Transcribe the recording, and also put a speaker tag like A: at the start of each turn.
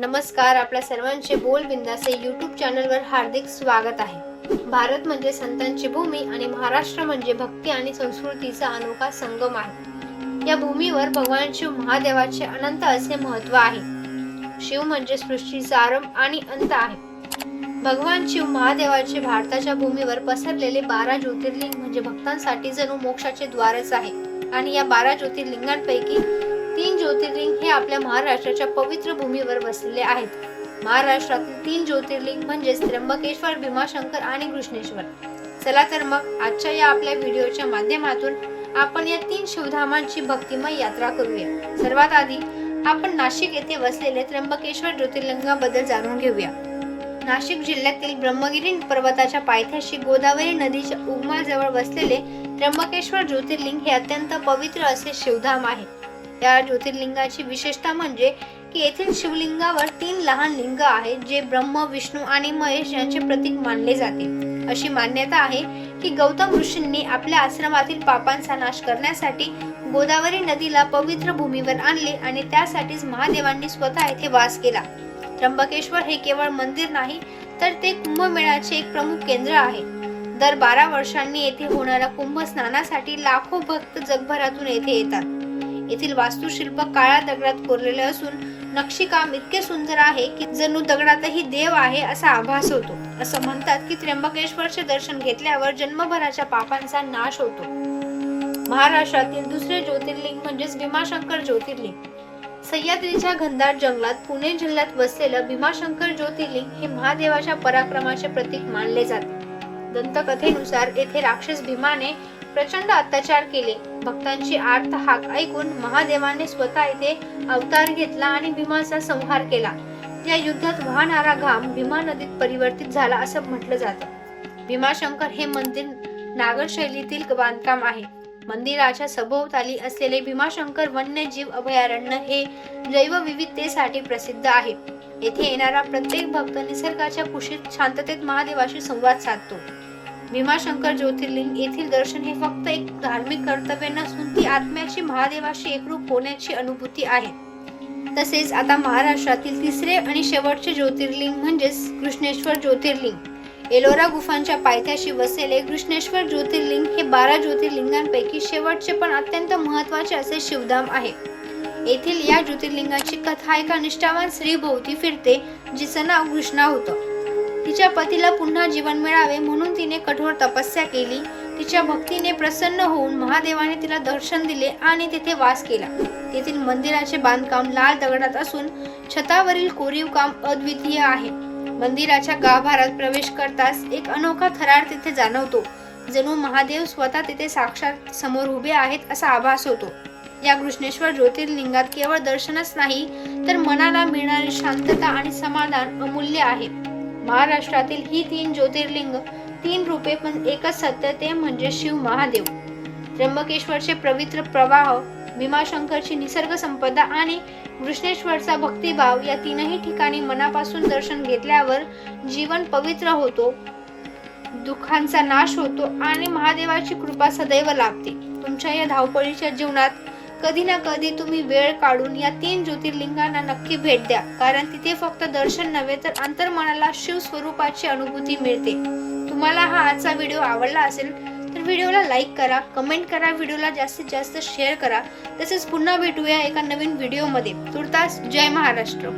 A: नमस्कार आपल्या सर्वांचे बोल बिंदासे यूट्यूब चॅनलवर हार्दिक स्वागत आहे. भारत म्हणजे संतांची भूमी आणि महाराष्ट्र म्हणजे भक्ती आणि संस्कृतीचा अनोखा संगम आहे. या भूमीवर भगवान शिव महादेवाचे अनंत असे महत्त्व आहे. शिव म्हणजे सृष्टीचा आरंभ आणि अंत आहे. भगवान शिव महादेवाचे भारताच्या भूमीवर पसरलेले बारा ज्योतिर्लिंग म्हणजे भक्तांसाठी जणू मोक्षाचे द्वारच आहे. आणि या बारा ज्योतिर्लिंगांपैकी तीन ज्योतिर्लिंग हे आपल्या महाराष्ट्राच्या पवित्र भूमीवर बसलेले आहेत. महाराष्ट्रातील तीन ज्योतिर्लिंग म्हणजेच त्र्यंबकेश्वर भीमाशंकर आणि कृष्णेश्वर. चला तर मग आजच्या या आपल्या व्हिडिओच्या माध्यमातून आपण या तीन शिवधामांची भक्तिमय यात्रा करूया. सर्वात आधी आपण नाशिक येथे वसलेले त्र्यंबकेश्वर ज्योतिर्लिंगाबद्दल जाणून घेऊया. नाशिक जिल्ह्यातील ब्रह्मगिरी पर्वताच्या पायथ्याशी गोदावरी नदीच्या उगमाजवळ वसलेले त्र्यंबकेश्वर ज्योतिर्लिंग हे अत्यंत पवित्र असे शिवधाम आहे. या ज्योतिर्लिंगाची विशेषता म्हणजे की येथील शिवलिंगावर तीन लहान लिंग आहेत जे ब्रह्म विष्णू आणि महेश यांचे प्रतीक मानले जाते. अशी मान्यता आहे की गौतम ऋषींनी आपल्या आश्रमातील पापांचा नाश करण्यासाठी गोदावरी नदीला पवित्र भूमीवर आणले आणि त्यासाठीच महादेवांनी स्वतः येथे वास केला. त्र्यंबकेश्वर हे केवळ मंदिर नाही तर ते कुंभमेळ्याचे एक प्रमुख केंद्र आहे. दर बारा वर्षांनी येथे होणाऱ्या कुंभ स्नानासाठी लाखो भक्त जगभरातून येथे येतात. येथील वास्तुशिल्प काळ्या दगडात कोरलेले असून नक्षीकाम इतके सुंदर आहे की जणू दगडातही देव आहे असा आभास होतो. असं म्हणतात की त्र्यंबकेश्वरचे दर्शन घेतल्यावर जन्मभराच्या पापांचा नाश होतो. महाराष्ट्रातील दुसरे ज्योतिर्लिंग म्हणजेच भीमाशंकर ज्योतिर्लिंग. सह्याद्रीच्या घनदाट जंगलात पुणे जिल्ह्यात वसलेलं भीमाशंकर ज्योतिर्लिंग हे महादेवाच्या पराक्रमाचे प्रतीक मानले जाते. दंतकथेनुसार येथे राक्षस भीमाने प्रचंड अत्याचार केले. भक्तांची आर्त हाक ऐकून महादेवाने स्वतः येथे अवतार घेतला आणि भीमाचा संहार केला. या युद्धात वाहणारा घाम भीमा नदीत परिवर्तित झाला असं म्हटलं जातं. भीमाशंकर हे मंदिर नागर शैलीतील बांधकाम आहे. मंदिराच्या सभोवताली असलेले भीमाशंकर वन्यजीव अभयारण्य हे जैवविविधतेसाठी प्रसिद्ध आहे. येथे येणारा प्रत्येक भक्त निसर्गाच्या कुशीत शांततेत महादेवाशी संवाद साधतो. भीमाशंकर ज्योतिर्लिंग येथील दर्शन हे फक्त एक धार्मिक कर्तव्य नसून ती आत्म्याची महादेवाशी एकरूप होण्याची अनुभूती आहे. तसेच आता महाराष्ट्रातील तिसरे आणि शेवटचे ज्योतिर्लिंग म्हणजेच कृष्णेश्वर ज्योतिर्लिंग. एलोरा गुफांच्या पायथ्याशी वसलेले कृष्णेश्वर ज्योतिर्लिंग हे बारा ज्योतिर्लिंगांपैकी शेवटचे पण अत्यंत महत्त्वाचे असे शिवधाम आहे. येथील या ज्योतिर्लिंगाची कथा एका निष्ठावान स्त्रीभोवती फिरते जिचं नाव कृष्णा होतं. तिच्या पतीला पुन्हा जीवन मिळावे म्हणून तिने कठोर तपस्या केली. तिच्या भक्तीने प्रसन्न होऊन महादेवाने तिला दर्शन दिले आणि तेथे वास केला. तेथील मंदिराचे बांधकाम लाल दगडात असून छतावरील कोरीव काम अद्वितीय आहे. मंदिराच्या गाभारात प्रवेश करताच एक अनोखा थरार तिथे जाणवतो जणू महादेव स्वतः तिथे साक्षात समोर उभे आहेत असा आभास होतो. या कृष्णेश्वर ज्योतिर्लिंगात केवळ दर्शनच नाही तर मनाला मिळणारी शांतता आणि समाधान अमूल्य आहे. महाराष्ट्रातील ही तीन ज्योतिर्लिंग तीन रूपे पण एकच सत्य ते म्हणजे शिव महादेव. त्र्यंबकेश्वरचे पवित्र प्रवाह भीमाशंकरची निसर्ग संपदा आणि कृष्णेश्वरचा भक्तिभाव या तीनही ठिकाणी मनापासून दर्शन घेतल्यावर जीवन पवित्र होतो दुःखांचा नाश होतो आणि महादेवाची कृपा सदैव लाभते. तुमच्या या धावपळीच्या जीवनात कधी ना कधी तुम्ही वेळ काढून या तीन ज्योतिर्लिंगांना नक्की भेट द्या. कारण तिथे फक्त दर्शन नव्हे तर अंतर्मनाला शिव स्वरूपाची अनुभूती मिळते. तुम्हाला हा आजचा व्हिडिओ आवडला असेल तर व्हिडिओला लाईक करा कमेंट करा व्हिडिओला जास्तीत जास्त शेअर करा. तसेच पुन्हा भेटूया एका नवीन व्हिडिओमध्ये. तुर्तास जय महाराष्ट्र.